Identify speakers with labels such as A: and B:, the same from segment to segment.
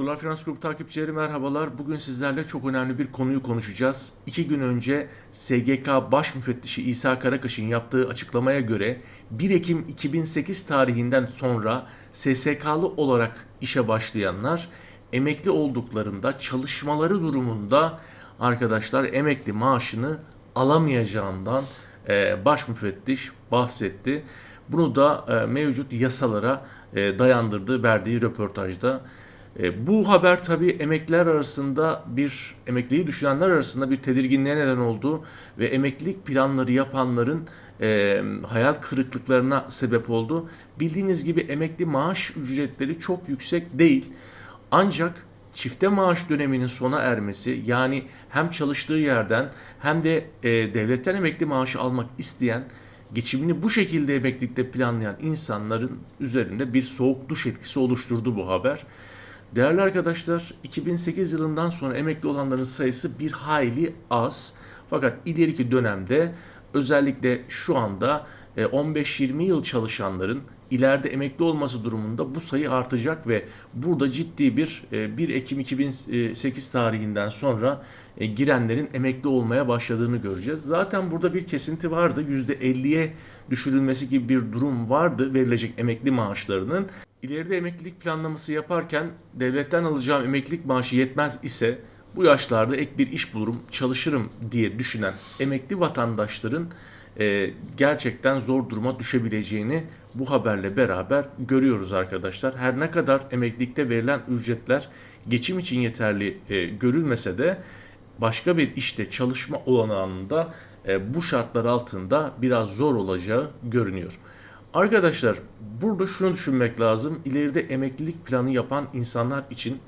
A: Doktorlar Finans Grubu takipçileri merhabalar. Bugün sizlerle çok önemli bir konuyu konuşacağız. İki gün önce SGK Baş Müfettişi İsa Karakaş'ın yaptığı açıklamaya göre 1 Ekim 2008 tarihinden sonra SSK'lı olarak işe başlayanlar emekli olduklarında çalışmaları durumunda arkadaşlar emekli maaşını alamayacağından e, baş müfettiş bahsetti. Bunu da e, mevcut yasalara e, dayandırdığı verdiği röportajda. E, bu haber tabii emekliler arasında bir emekliyi düşünenler arasında bir tedirginliğe neden oldu ve emeklilik planları yapanların e, hayal kırıklıklarına sebep oldu. Bildiğiniz gibi emekli maaş ücretleri çok yüksek değil. Ancak çifte maaş döneminin sona ermesi yani hem çalıştığı yerden hem de e, devletten emekli maaşı almak isteyen geçimini bu şekilde emeklilikte planlayan insanların üzerinde bir soğuk duş etkisi oluşturdu bu haber. Değerli arkadaşlar 2008 yılından sonra emekli olanların sayısı bir hayli az. Fakat ileriki dönemde özellikle şu anda 15-20 yıl çalışanların ileride emekli olması durumunda bu sayı artacak ve burada ciddi bir 1 Ekim 2008 tarihinden sonra girenlerin emekli olmaya başladığını göreceğiz. Zaten burada bir kesinti vardı. %50'ye düşürülmesi gibi bir durum vardı verilecek emekli maaşlarının. İleride emeklilik planlaması yaparken devletten alacağım emeklilik maaşı yetmez ise bu yaşlarda ek bir iş bulurum, çalışırım diye düşünen emekli vatandaşların e, gerçekten zor duruma düşebileceğini bu haberle beraber görüyoruz arkadaşlar. Her ne kadar emeklilikte verilen ücretler geçim için yeterli e, görülmese de başka bir işte çalışma olanağında e, bu şartlar altında biraz zor olacağı görünüyor. Arkadaşlar burada şunu düşünmek lazım. İleride emeklilik planı yapan insanlar için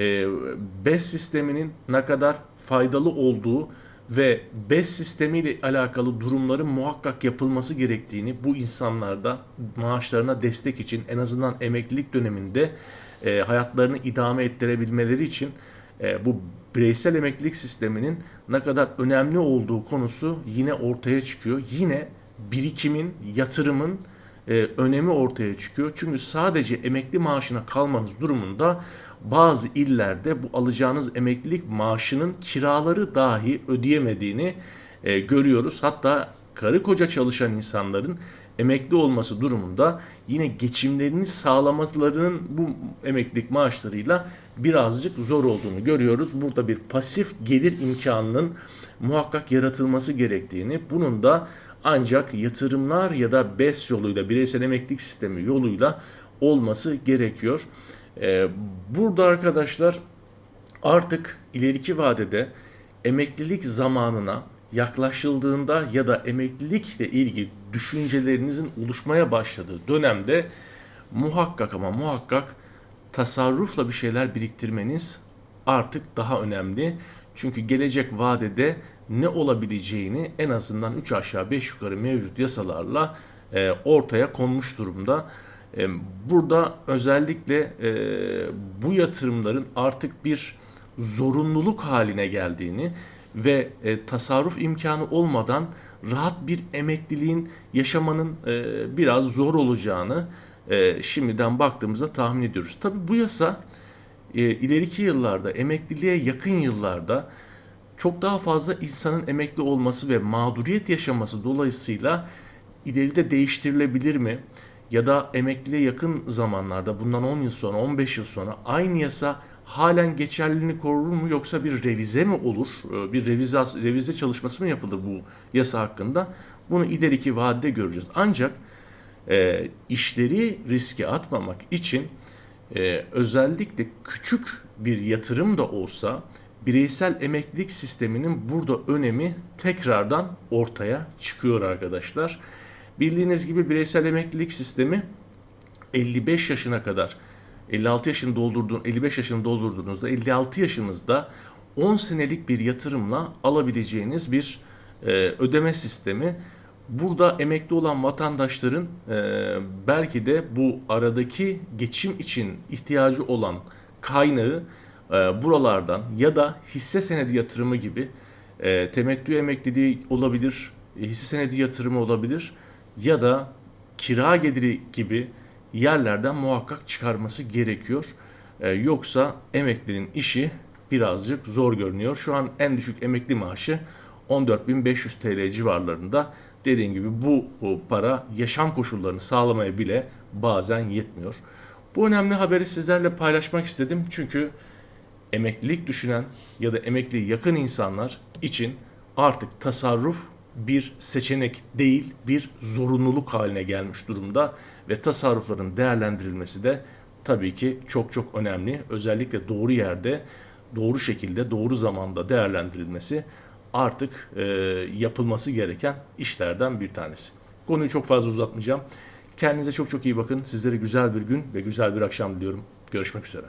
A: e, sisteminin ne kadar faydalı olduğu ve BES sistemiyle alakalı durumların muhakkak yapılması gerektiğini bu insanlarda maaşlarına destek için en azından emeklilik döneminde e, hayatlarını idame ettirebilmeleri için e, bu bireysel emeklilik sisteminin ne kadar önemli olduğu konusu yine ortaya çıkıyor. Yine birikimin, yatırımın e, önemi ortaya çıkıyor. Çünkü sadece emekli maaşına kalmanız durumunda bazı illerde bu alacağınız emeklilik maaşının kiraları dahi ödeyemediğini e, görüyoruz. Hatta karı koca çalışan insanların emekli olması durumunda yine geçimlerini sağlamalarının bu emeklilik maaşlarıyla birazcık zor olduğunu görüyoruz. Burada bir pasif gelir imkanının muhakkak yaratılması gerektiğini, bunun da ancak yatırımlar ya da BES yoluyla, bireysel emeklilik sistemi yoluyla olması gerekiyor. Ee, burada arkadaşlar artık ileriki vadede emeklilik zamanına yaklaşıldığında ya da emeklilikle ilgili düşüncelerinizin oluşmaya başladığı dönemde muhakkak ama muhakkak tasarrufla bir şeyler biriktirmeniz artık daha önemli. Çünkü gelecek vadede ne olabileceğini en azından 3 aşağı 5 yukarı mevcut yasalarla e, ortaya konmuş durumda. E, burada özellikle e, bu yatırımların artık bir zorunluluk haline geldiğini ve e, tasarruf imkanı olmadan rahat bir emekliliğin yaşamanın e, biraz zor olacağını e, şimdiden baktığımızda tahmin ediyoruz. Tabi bu yasa e, ileriki yıllarda emekliliğe yakın yıllarda çok daha fazla insanın emekli olması ve mağduriyet yaşaması dolayısıyla ileride değiştirilebilir mi? Ya da emekliliğe yakın zamanlarda bundan 10 yıl sonra 15 yıl sonra aynı yasa halen geçerliliğini korur mu yoksa bir revize mi olur? Ee, bir revize, revize çalışması mı yapılır bu yasa hakkında? Bunu ileriki vadede göreceğiz. Ancak e, işleri riske atmamak için e, özellikle küçük bir yatırım da olsa bireysel emeklilik sisteminin burada önemi tekrardan ortaya çıkıyor arkadaşlar. Bildiğiniz gibi bireysel emeklilik sistemi 55 yaşına kadar 56 yaşını doldurduğun 55 yaşını doldurduğunuzda 56 yaşınızda 10 senelik bir yatırımla alabileceğiniz bir e, ödeme sistemi. Burada emekli olan vatandaşların e, belki de bu aradaki geçim için ihtiyacı olan kaynağı e, buralardan ya da hisse senedi yatırımı gibi e, temettü emekliliği olabilir, e, hisse senedi yatırımı olabilir ya da kira geliri gibi yerlerden muhakkak çıkarması gerekiyor. Ee, yoksa emeklinin işi birazcık zor görünüyor. Şu an en düşük emekli maaşı 14.500 TL civarlarında. Dediğim gibi bu, para yaşam koşullarını sağlamaya bile bazen yetmiyor. Bu önemli haberi sizlerle paylaşmak istedim. Çünkü emeklilik düşünen ya da emekliye yakın insanlar için artık tasarruf bir seçenek değil, bir zorunluluk haline gelmiş durumda ve tasarrufların değerlendirilmesi de tabii ki çok çok önemli. Özellikle doğru yerde, doğru şekilde, doğru zamanda değerlendirilmesi artık e, yapılması gereken işlerden bir tanesi. Konuyu çok fazla uzatmayacağım. Kendinize çok çok iyi bakın. Sizlere güzel bir gün ve güzel bir akşam diliyorum. Görüşmek üzere.